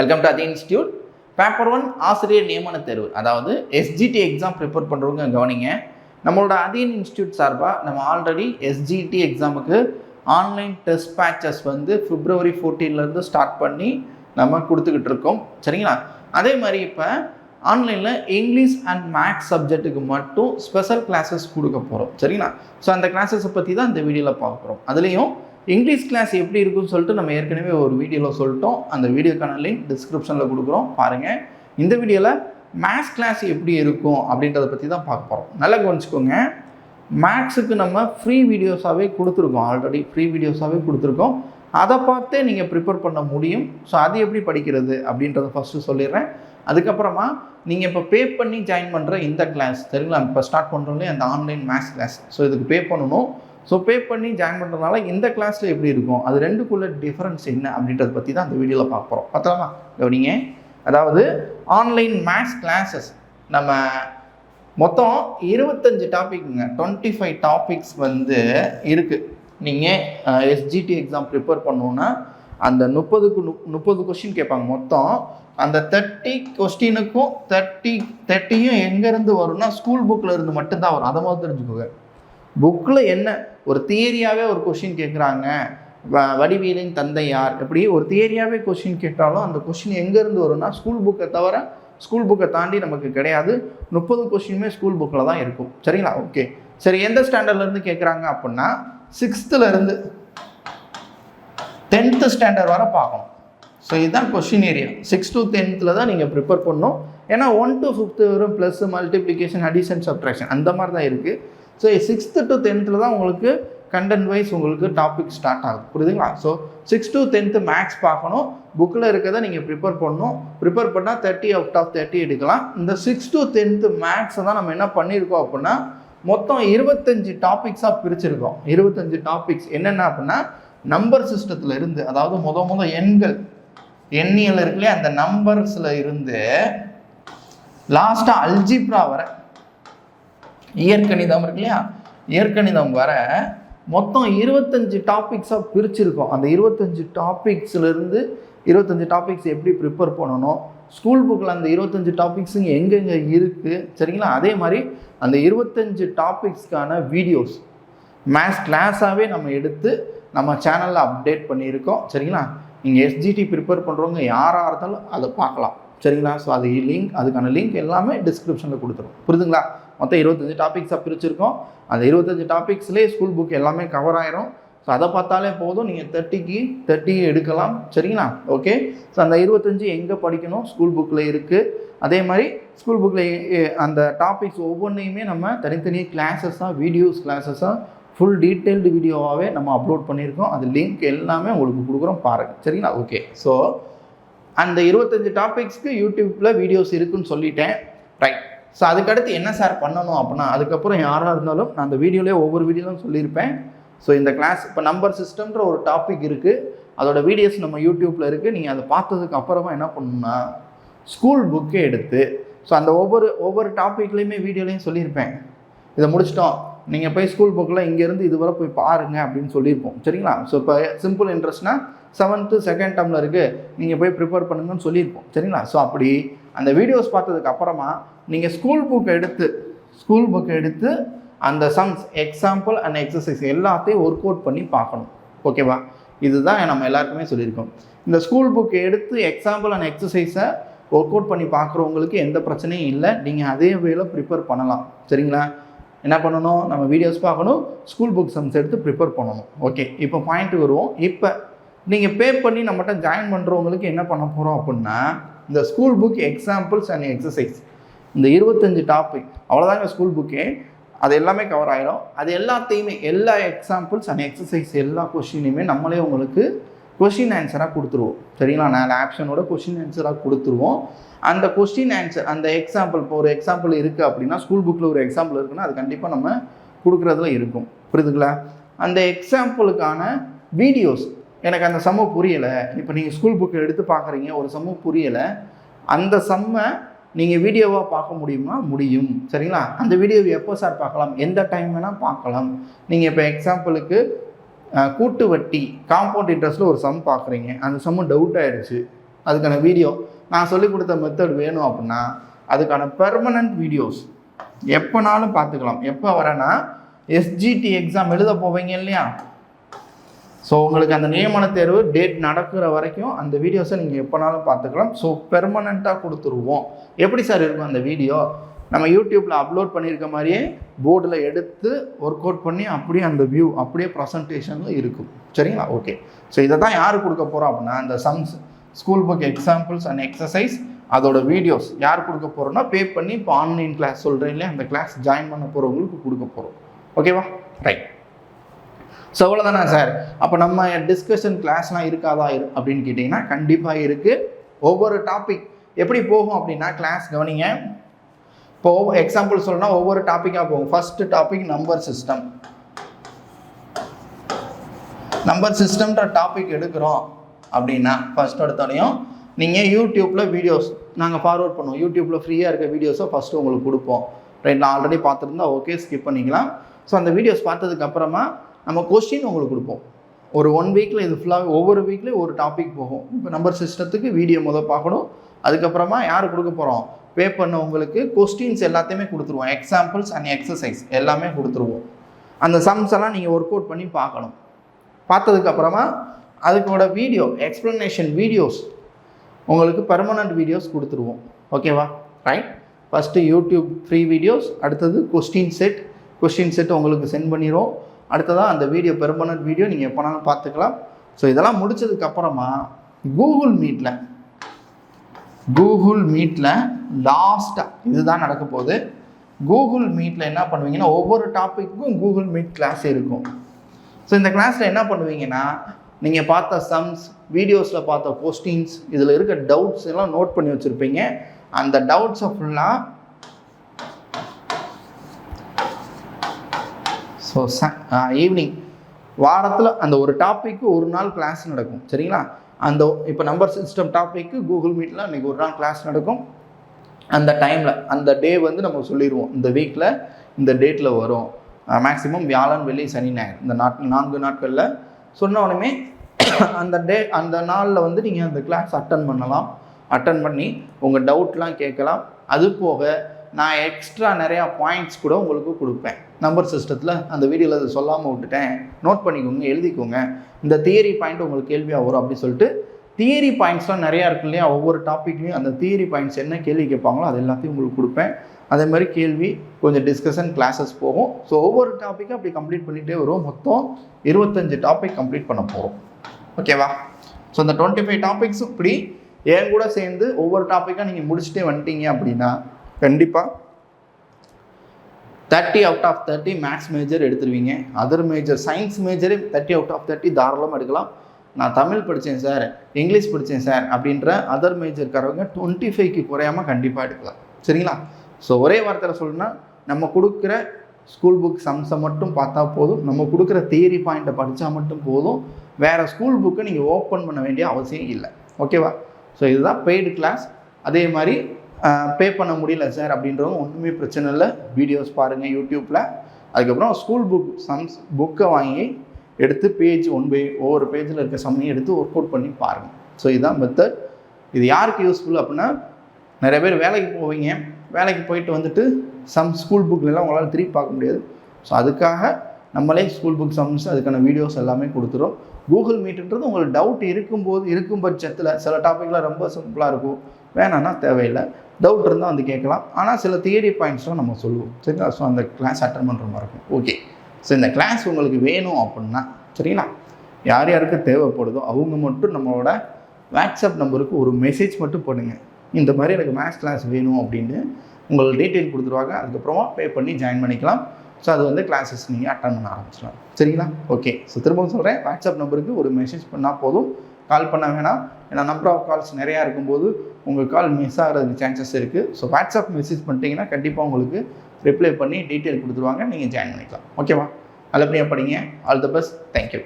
Welcome to அதி institute paper one ஆசிரியர் நியமன தேர்வு. அதாவது எஸ்ஜிடி எக்ஸாம் ப்ரிப்பேர் பண்ணுறவங்க கவனிங்க. நம்மளோட அதீன் இன்ஸ்டியூட் சார்பாக நம்ம ஆல்ரெடி எஸ்ஜிடி எக்ஸாமுக்கு ஆன்லைன் டெஸ்ட் பேட்சஸ் வந்து பிப்ரவரி ஃபோர்டீன்லேருந்து ஸ்டார்ட் பண்ணி நம்ம கொடுத்துக்கிட்டு இருக்கோம். சரிங்களா? அதே மாதிரி இப்போ ஆன்லைனில் இங்கிலீஷ் அண்ட் மேக்ஸ் சப்ஜெக்ட்டுக்கு மட்டும் ஸ்பெஷல் கிளாஸஸ் கொடுக்க போகிறோம் சரிங்களா? ஸோ அந்த கிளாஸஸை பற்றி தான் இந்த வீடியோவில் பார்க்குறோம் அதுலேயும் இங்கிலீஷ் கிளாஸ் எப்படி இருக்குன்னு சொல்லிட்டு நம்ம ஏற்கனவே ஒரு வீடியோவில் சொல்லிட்டோம். அந்த வீடியோக்கான லிங்க் டிஸ்கிரிப்ஷனில் கொடுக்குறோம். பாருங்கள் இந்த வீடியோவில் மேத்ஸ் கிளாஸ் எப்படி இருக்கும் அப்படின்றத பற்றி தான் பார்க்க போகிறோம் நல்லா கவனிச்சுக்கோங்க. மேக்ஸுக்கு நம்ம ஃப்ரீ வீடியோஸாகவே கொடுத்துருக்கோம். ஆல்ரெடி ஃப்ரீ வீடியோஸாகவே கொடுத்துருக்கோம். அதை பார்த்தே நீங்கள் ப்ரிப்பேர் பண்ண முடியும். ஸோ அது எப்படி படிக்கிறது அப்படின்றத ஃபஸ்ட்டு சொல்லிடுறேன். அதுக்கப்புறமா நீங்கள் இப்போ பே பண்ணி ஜாயின் பண்ணுற இந்த கிளாஸ் சரிங்களா இப்போ ஸ்டார்ட் பண்ணுறோம்லே அந்த ஆன்லைன் மேக்ஸ் கிளாஸ் ஸோ இதுக்கு பே பண்ணணும். ஸோ பே பண்ணி ஜாயின் பண்ணுறதுனால இந்த கிளாஸில் எப்படி இருக்கும்? அது ரெண்டுக்குள்ள டிஃப்ரென்ஸ் என்ன அப்படின்றத பற்றி தான் அந்த வீடியோவில் பார்க்க போகிறோம் பார்த்தலாமா கவனிங்க. அதாவது ஆன்லைன் மேத்ஸ் கிளாஸஸ் நம்ம மொத்தம் இருபத்தஞ்சு டாபிக்ங்க டுவெண்ட்டி ஃபைவ் டாபிக்ஸ் வந்து இருக்குது நீங்கள் எஸ்ஜிடி எக்ஸாம் ப்ரிப்பேர் பண்ணோன்னா அந்த முப்பதுக்கு நு முப்பது கொஸ்டின் கேட்பாங்க மொத்தம். அந்த தேர்ட்டி கொஸ்டினுக்கும் தேர்ட்டி தேர்ட்டியும் எங்கேருந்து வரும்னா ஸ்கூல் புக்கில் இருந்து மட்டும்தான் வரும். அதை மாதிரி தெரிஞ்சுக்கோங்க. புக்கில் என்ன? ஒரு தியரியாகவே ஒரு கொஷின் கேட்குறாங்க வ வடிவியலின் தந்தை யார்? இப்படி ஒரு தியரியாகவே கொஷின் கேட்டாலும் அந்த கொஷின் எங்கேருந்து வரும்னா ஸ்கூல் புக்கை தவிர ஸ்கூல் புக்கை தாண்டி நமக்கு கிடையாது. முப்பது கொஷினுமே ஸ்கூல் புக்கில் தான் இருக்கும். சரிங்களா? ஓகே சரி எந்த ஸ்டாண்டர்ட்லேருந்து கேட்குறாங்க அப்படின்னா சிக்ஸ்த்துலேருந்து டென்த்து ஸ்டாண்டர்ட் வரை பார்க்கணும். ஸோ இதுதான் கொஷின் ஏரியா சிக்ஸ் டு டென்த்தில் தான் நீங்கள் ப்ரிப்பேர் பண்ணணும். ஏன்னா ஒன் டு ஃபிஃப்த்து வரும் ப்ளஸ் மல்டிப்ளிகேஷன் அடிஷன் சப்ட்ராக்ஷன் அந்த மாதிரி தான் இருக்குது ஸோ சிக்ஸ்த்து டு டென்த்தில் தான் உங்களுக்கு கண்டென்ட் வைஸ் உங்களுக்கு டாபிக் ஸ்டார்ட் ஆகுது. புரியுதுங்களா? So six to tenth maths பார்க்கணும். புக்கில் இருக்கிறத நீங்கள் ப்ரிப்பேர் பண்ணணும். ப்ரிப்பேர் பண்ணால் தேர்ட்டி அவுட் ஆஃப் தேர்ட்டி எடுக்கலாம். இந்த சிக்ஸ் டு டென்த்து மேக்ஸை தான் நம்ம என்ன பண்ணியிருக்கோம் அப்படின்னா மொத்தம் இருபத்தஞ்சு டாபிக்ஸாக பிரிச்சிருக்கோம். இருபத்தஞ்சு டாபிக்ஸ் என்னென்ன அப்படின்னா நம்பர் சிஸ்டத்தில் இருந்து அதாவது முத முத எண்கள் எண்ணியல் இருக்குல்லையே அந்த நம்பர்ஸில் இருந்து லாஸ்ட்டாக அல்ஜிப்ரா வர இயற்கணிதம் இருக்கு இல்லையா இயற்கணிதம் வர மொத்தம் இருபத்தஞ்சு டாபிக்ஸாக பிரிச்சிருக்கோம். அந்த இருபத்தஞ்சு டாபிக்ஸ்லேருந்து இருபத்தஞ்சு டாபிக்ஸ் எப்படி ப்ரிப்பேர் பண்ணணும்? ஸ்கூல் புக்கில் அந்த இருபத்தஞ்சு டாபிக்ஸுங்க எங்கெங்கே இருக்குது சரிங்களா? அதே மாதிரி அந்த இருபத்தஞ்சு டாபிக்ஸ்க்கான வீடியோஸ் மேத்ஸ் கிளாஸாகவே நம்ம எடுத்து நம்ம சேனலில் அப்டேட் பண்ணியிருக்கோம். சரிங்களா? நீங்கள் எஸ்ஜிடி ப்ரிப்பேர் பண்ணுறவங்க யாராக இருந்தாலும் அதை பார்க்கலாம். சரிங்களா? ஸோ அது லிங்க் அதுக்கான லிங்க் எல்லாமே டிஸ்கிரிப்ஷனில் கொடுத்துரும். புரியுதுங்களா? மொத்தம் இருபத்தஞ்சு டாபிக்ஸாக பிரிச்சிருக்கோம். அந்த இருபத்தஞ்சு டாபிக்ஸ்லேயே ஸ்கூல் புக் எல்லாமே கவர் ஆயிரும். ஸோ அதை பார்த்தாலே போதும். நீங்கள் தேர்ட்டிக்கு தேர்ட்டி எடுக்கலாம். சரிங்களா? ஓகே ஸோ அந்த இருபத்தஞ்சு எங்கே படிக்கணும்? ஸ்கூல் புக்கில் இருக்குது அதே மாதிரி ஸ்கூல் புக்கில் அந்த டாபிக்ஸ் ஒவ்வொன்றையுமே நம்ம தனித்தனி கிளாஸஸாக வீடியோஸ் கிளாஸஸாக ஃபுல் டீட்டெயில்டு வீடியோவாகவே நம்ம அப்லோட் பண்ணியிருக்கோம். அது லிங்க் எல்லாமே உங்களுக்கு கொடுக்குறோம் பாருங்கள் சரிங்களா? ஓகே ஸோ அந்த இருபத்தஞ்சு டாபிக்ஸ்க்கு யூடியூப்பில் வீடியோஸ் இருக்குன்னு சொல்லிட்டேன். ரைட் ஸோ அதுக்கடுத்து என்ன சார் பண்ணணும் அப்படின்னா அதுக்கப்புறம் யாராக இருந்தாலும் நான் அந்த வீடியோலேயே ஒவ்வொரு வீடியோலும் சொல்லியிருப்பேன். ஸோ இந்த கிளாஸ் இப்போ நம்பர் சிஸ்டம்ன்ற ஒரு டாபிக் இருக்குது அதோட வீடியோஸ் நம்ம யூடியூப்பில் இருக்குது நீங்கள் அதை பார்த்ததுக்கு அப்புறமா என்ன பண்ணணும்னா ஸ்கூல் புக்கே எடுத்து ஸோ அந்த ஒவ்வொரு ஒவ்வொரு டாப்பிக்லேயுமே வீடியோலையும் சொல்லியிருப்பேன். இதை முடிச்சிட்டோம். நீங்கள் போய் ஸ்கூல் புக்கில் இங்கேருந்து இதுவரை போய் பாருங்கள் அப்படின்னு சொல்லியிருப்போம். சரிங்களா? ஸோ இப்போ சிம்பிள் இன்ட்ரெஸ்ட்னா செவன்த்து செகண்ட் டேர்மில் இருக்குது நீங்கள் போய் ப்ரிப்பேர் பண்ணுங்கன்னு சொல்லியிருப்போம். சரிங்களா? ஸோ அப்படி அந்த வீடியோஸ் பார்த்ததுக்கு அப்புறமா நீங்கள் ஸ்கூல் புக் எடுத்து ஸ்கூல் புக் எடுத்து அந்த சம்ஸ் எக்ஸாம்பிள் அண்ட் எக்ஸசைஸ் எல்லாத்தையும் ஒர்க் அவுட் பண்ணி பார்க்கணும். ஓகேவா இதுதான் நம்ம எல்லாருக்குமே சொல்லியிருக்கோம். இந்த ஸ்கூல் புக் எடுத்து எக்ஸாம்பிள் அண்ட் எக்ஸசைஸை ஒர்க் அவுட் பண்ணி பார்க்குறவங்களுக்கு எந்த பிரச்சனையும் இல்லை. நீங்கள் அதே வேலை ப்ரிப்பேர் பண்ணலாம். சரிங்களா? என்ன பண்ணணும்? நம்ம வீடியோஸ் பார்க்கணும். ஸ்கூல் புக் சம்ஸ் எடுத்து ப்ரிப்பேர் பண்ணணும். ஓகே இப்போ பாயிண்ட் வருவோம். இப்போ நீங்கள் பே பண்ணி நம்மகிட்ட ஜாயின் பண்ணுறவங்களுக்கு என்ன பண்ண போகிறோம் அப்படின்னா இந்த school book examples and exercise இந்த இருபத்தஞ்சு டாபிக் அவ்வளோதாங்க ஸ்கூல் புக்கே அது எல்லாமே கவர் ஆகிடும் அது எல்லாத்தையுமே எல்லா எக்ஸாம்பிள்ஸ் அண்ட் எக்ஸசைஸ் எல்லா கொஷினையுமே நம்மளே உங்களுக்கு கொஷின் ஆன்சராக கொடுத்துருவோம். சரிங்களா? நாலு ஆப்ஷனோட கொஷின் ஆன்சராக கொடுத்துருவோம். அந்த கொஸ்டின் ஆன்சர் அந்த எக்ஸாம்பிள் இப்போ ஒரு எக்ஸாம்பிள் இருக்குது அப்படின்னா ஸ்கூல் புக்கில் ஒரு எக்ஸாம்பிள் இருக்குன்னா அது கண்டிப்பாக நம்ம கொடுக்குறதுல இருக்கும். புரியுதுங்களா? அந்த எக்ஸாம்பிளுக்கான வீடியோஸ் எனக்கு அந்த சம்ம புரியலை. இப்போ நீங்கள் ஸ்கூல் புக்கை எடுத்து பார்க்குறீங்க ஒரு சம்ம புரியலை. அந்த சம்மை நீங்கள் வீடியோவாக பார்க்க முடியுமா? முடியும். சரிங்களா? அந்த வீடியோவை எப்போ சார் பார்க்கலாம்? எந்த டைம் வேணால் பார்க்கலாம். நீங்கள் இப்போ எக்ஸாம்பிளுக்கு கூட்டு வட்டி காம்பவுண்ட் இன்ட்ரெஸ்ட்டில் ஒரு சம் பார்க்குறீங்க. அந்த சம்மு டவுட் ஆகிடுச்சு அதுக்கான வீடியோ. நான் சொல்லிக் கொடுத்த மெத்தட் வேணும் அப்படின்னா அதுக்கான பெர்மனன்ட் வீடியோஸ் எப்போனாலும் பார்த்துக்கலாம். எப்போ வரேன்னா எஸ்ஜிடி எக்ஸாம் எழுத போவீங்க இல்லையா? ஸோ உங்களுக்கு அந்த நியமன தேர்வு டேட் நடக்கிற வரைக்கும் அந்த வீடியோஸை நீங்கள் எப்போனாலும் பார்த்துக்கலாம். ஸோ பெர்மனண்ட்டாக கொடுத்துருவோம். எப்படி சார் இருக்கும் அந்த வீடியோ நம்ம யூடியூப்பில் அப்லோட் பண்ணியிருக்க மாதிரியே போர்டில் எடுத்து ஒர்க் அவுட் பண்ணி அப்படியே அந்த வியூ அப்படியே ப்ரெசன்டேஷனில் இருக்கும். சரிங்களா? ஓகே ஸோ இதை தான் யார் கொடுக்க போகிறோம் அப்படின்னா அந்த sums school book examples and exercise அதோட வீடியோஸ் யார் கொடுக்க போகிறோன்னா பே பண்ணி இப்போ ஆன்லைன் கிளாஸ் சொல்கிறேன் இல்லையா? அந்த கிளாஸ் ஜாயின் பண்ண போகிறவங்களுக்கு கொடுக்க போகிறோம் ஓகேவா ரைட் ஸோ அவ்வளோதானே சார் அப்போ நம்ம டிஸ்கஷன் கிளாஸ்லாம் இருக்காதா இரு- அப்படின்னு கேட்டிங்கன்னா கண்டிப்பாக இருக்குது ஒவ்வொரு டாபிக் எப்படி போகும் அப்படின்னா கிளாஸ் கவனிங்க. இப்போ எக்ஸாம்பிள் சொல்லணும்னா ஒவ்வொரு டாப்பிக்காக போகும். First topic number system number சிஸ்டம்ன்ற topic எடுக்கிறோம் அப்படின்னா ஃபஸ்ட் எடுத்தோடையும் நீங்கள் யூடியூப்பில் வீடியோஸ் நாங்கள் ஃபார்வர்ட் பண்ணுவோம். யூடியூப்பில் ஃப்ரீயாக இருக்க வீடியோஸை ஃபஸ்ட்டு உங்களுக்கு கொடுப்போம். ரைட் நான் ஆல்ரெடி பார்த்துருந்தா ஓகே ஸ்கிப் பண்ணிக்கலாம். ஸோ அந்த வீடியோஸ் பார்த்ததுக்கப்புறமா நம்ம கொஸ்டின் உங்களுக்கு கொடுப்போம். ஒரு ஒன் வீக்கில் இது ஃபுல்லாக ஒவ்வொரு வீக்லேயும் ஒரு டாபிக் போகும். இப்போ நம்பர் சிஸ்டத்துக்கு வீடியோ முதல் பார்க்கணும். அதுக்கப்புறமா யார் கொடுக்க போகிறோம் பே பண்ணவங்களுக்கு கொஸ்டின்ஸ் எல்லாத்தையுமே கொடுத்துருவோம். எக்ஸாம்பிள்ஸ் அண்ட் எக்ஸசைஸ் எல்லாமே கொடுத்துருவோம். அந்த சம்ஸ் எல்லாம் நீங்கள் ஒர்க் அவுட் பண்ணி பார்க்கணும். பார்த்ததுக்கப்புறமா அதுக்கோட வீடியோ எக்ஸ்ப்ளனேஷன் வீடியோஸ் உங்களுக்கு பர்மனண்ட் வீடியோஸ் கொடுத்துருவோம். ஓகேவா right first YouTube free videos அடுத்தது கொஸ்டின் செட் கொஸ்டின் செட் உங்களுக்கு சென்ட் பண்ணிடுவோம் அடுத்ததாக அந்த வீடியோ பெர்மனண்ட் வீடியோ நீங்கள் எப்போனாலும் பார்த்துக்கலாம். ஸோ இதெல்லாம் முடித்ததுக்கப்புறமா கூகுள் மீட்டில் கூகுள் மீட்டில் லாஸ்ட்டாக இதுதான் நடக்க போகுது. கூகுள் மீட்டில் என்ன பண்ணுவீங்கன்னா ஒவ்வொரு டாப்பிக்கும் கூகுள் மீட் கிளாஸ் இருக்கும். ஸோ இந்த கிளாஸில் என்ன பண்ணுவீங்கன்னா நீங்கள் பார்த்த சம்ஸ் வீடியோஸில் பார்த்த கொஸ்டின்ஸ் இதில் இருக்க டவுட்ஸ் எல்லாம் நோட் பண்ணி வச்சுருப்பீங்க. அந்த டவுட்ஸை ஃபுல்லாக ஸோ ச ஈவினிங் வாரத்தில் அந்த ஒரு டாப்பிக்கு ஒரு நாள் கிளாஸ் நடக்கும். சரிங்களா? அந்த இப்போ நம்பர் சிஸ்டம் டாப்பிக்கு கூகுள் மீட்டில் இன்றைக்கி ஒரு நாள் கிளாஸ் நடக்கும். அந்த டைமில் அந்த டே வந்து நம்ம சொல்லிடுவோம் இந்த வீக்கில் இந்த டேட்டில் வரும். Uh, மேக்ஸிமம் வியாழன் வெள்ளி சனி ஞாயிறு. இந்த நாட் நான்கு நாட்களில் சொன்ன உடனே அந்த டே அந்த நாளில் வந்து நீங்கள் அந்த கிளாஸ் அட்டன் பண்ணலாம். அட்டன் பண்ணி உங்கள் டவுட்லாம் கேட்கலாம். அது போக நான் எக்ஸ்ட்ரா நிறையா பாயிண்ட்ஸ் கூட உங்களுக்கு கொடுப்பேன். நம்பர் சிஸ்டத்தில் அந்த வீடியோவில் அதை சொல்லாமல் விட்டுட்டேன். நோட் பண்ணிக்கோங்க எழுதிக்கோங்க. இந்த தியரி பாயிண்ட் உங்களுக்கு கேள்வியாக வரும் அப்படின்னு சொல்லிட்டு தியரி பாயிண்ட்ஸ்லாம் நிறையா இருக்கு இல்லையா? ஒவ்வொரு டாப்பிக்லையும் அந்த தியரி பாயிண்ட்ஸ் என்ன கேள்வி கேட்பாங்களோ அது எல்லாத்தையும் உங்களுக்கு கொடுப்பேன். அதே மாதிரி கேள்வி கொஞ்சம் டிஸ்கஷன் கிளாஸஸ் போகும். ஸோ ஒவ்வொரு டாப்பிக்கும் அப்படி கம்ப்ளீட் பண்ணிகிட்டே வரும் மொத்தம் இருபத்தஞ்சு டாபிக் கம்ப்ளீட் பண்ண போகிறோம் ஓகேவா ஸோ அந்த டுவெண்ட்டி ஃபைவ் டாபிக்ஸும் இப்படி என் கூட சேர்ந்து ஒவ்வொரு டாப்பிக்காக நீங்கள் முடிச்சுட்டே வந்துட்டீங்க அப்படின்னா கண்டிப்பாக thirty out of thirty maths major எடுத்துருவீங்க. Other major science மேஜரே தேர்ட்டி அவுட் ஆஃப் தேர்ட்டி தாராளமாக எடுக்கலாம். நான் தமிழ் படித்தேன் சார் இங்கிலீஷ் படித்தேன் சார் அப்படின்ற அதர் மேஜர்காரவங்க டுவெண்ட்டி ஃபைவ்க்கு குறையாமல் கண்டிப்பாக எடுக்கலாம். சரிங்களா? ஸோ ஒரே வார்த்தையில் சொல்லணும்னா நம்ம கொடுக்குற ஸ்கூல் புக் சம்ஸை மட்டும் பார்த்தா போதும். நம்ம கொடுக்குற தியரி பாயிண்ட்டை படித்தா மட்டும் போதும். வேறு ஸ்கூல் புக்கை நீங்கள் ஓப்பன் பண்ண வேண்டிய அவசியம் இல்லை. ஓகேவா ஸோ இதுதான் பெய்டு கிளாஸ் அதே மாதிரி பே பண்ண முடியல சார் அப்படின்றவங்க ஒன்றுமே பிரச்சனை இல்லை. வீடியோஸ் பாருங்கள் யூடியூப்பில் அதுக்கப்புறம் ஸ்கூல் புக் சம்ஸ் புக்கை வாங்கி எடுத்து பேஜ் ஒன் பை ஒவ்வொரு பேஜில் இருக்க சம்மையும் எடுத்து ஒர்க் அவுட் பண்ணி பாருங்கள் ஸோ இதுதான் மெத்தட் இது யாருக்கு யூஸ்ஃபுல் அப்படின்னா நிறைய பேர் வேலைக்கு போவீங்க. வேலைக்கு போயிட்டு வந்துட்டு சம் ஸ்கூல் புக்லலாம் உங்களால் திருப்பி பார்க்க முடியாது. ஸோ அதுக்காக நம்மளே ஸ்கூல் புக் சம்ஸ் அதுக்கான வீடியோஸ் எல்லாமே கொடுத்துரும் கூகுள் மீட்டுன்றது உங்களுக்கு டவுட் இருக்கும்போது இருக்கும் பட்சத்தில் சில டாப்பிக்லாம் ரொம்ப சிம்பிளாக இருக்கும். வேணான்னா தேவையில்லை. டவுட் இருந்தால் வந்து கேட்கலாம். ஆனால் சில தியரி பாயிண்ட்ஸ்லாம் நம்ம சொல்லுவோம். சரிங்களா? ஸோ அந்த கிளாஸ் அட்டன் பண்ணுற மாதிரி இருக்கும். ஓகே ஸோ இந்த கிளாஸ் உங்களுக்கு வேணும் அப்படின்னா சரிங்களா? யார் யாருக்கு தேவைப்படுதோ அவங்க மட்டும் நம்மளோட வாட்ஸ்அப் நம்பருக்கு ஒரு மெசேஜ் மட்டும் பண்ணுங்கள் இந்த மாதிரி எனக்கு மேக்ஸ் கிளாஸ் வேணும் அப்படின்னு உங்களுக்கு டீட்டெயில் கொடுத்துருவாங்க. அதுக்கப்புறமா பே பண்ணி ஜாயின் பண்ணிக்கலாம். ஸோ அது வந்து கிளாஸஸ் நீங்கள் அட்டன் பண்ண ஆரம்பிச்சிடலாம். சரிங்களா? ஓகே ஸோ திரும்பவும் சொல்கிறேன் வாட்ஸ்அப் நம்பருக்கு ஒரு மெசேஜ் பண்ணால் போதும். கால் பண்ண வேணாம். ஏன்னா நம்பர் ஆஃப் கால்ஸ் நிறையா இருக்கும்போது உங்கள் கால் மிஸ் ஆகிறதுக்கு சான்சஸ் இருக்குது ஸோ வாட்ஸ்அப் மெசேஜ் பண்ணிட்டீங்கன்னா கண்டிப்பாக உங்களுக்கு ரிப்ளை பண்ணி டீட்டெயில் கொடுத்துருவாங்க. நீங்கள் ஜாயின் பண்ணிக்கலாம். ஓகேவா நல்லபடியாக படிங்க. All the best thank you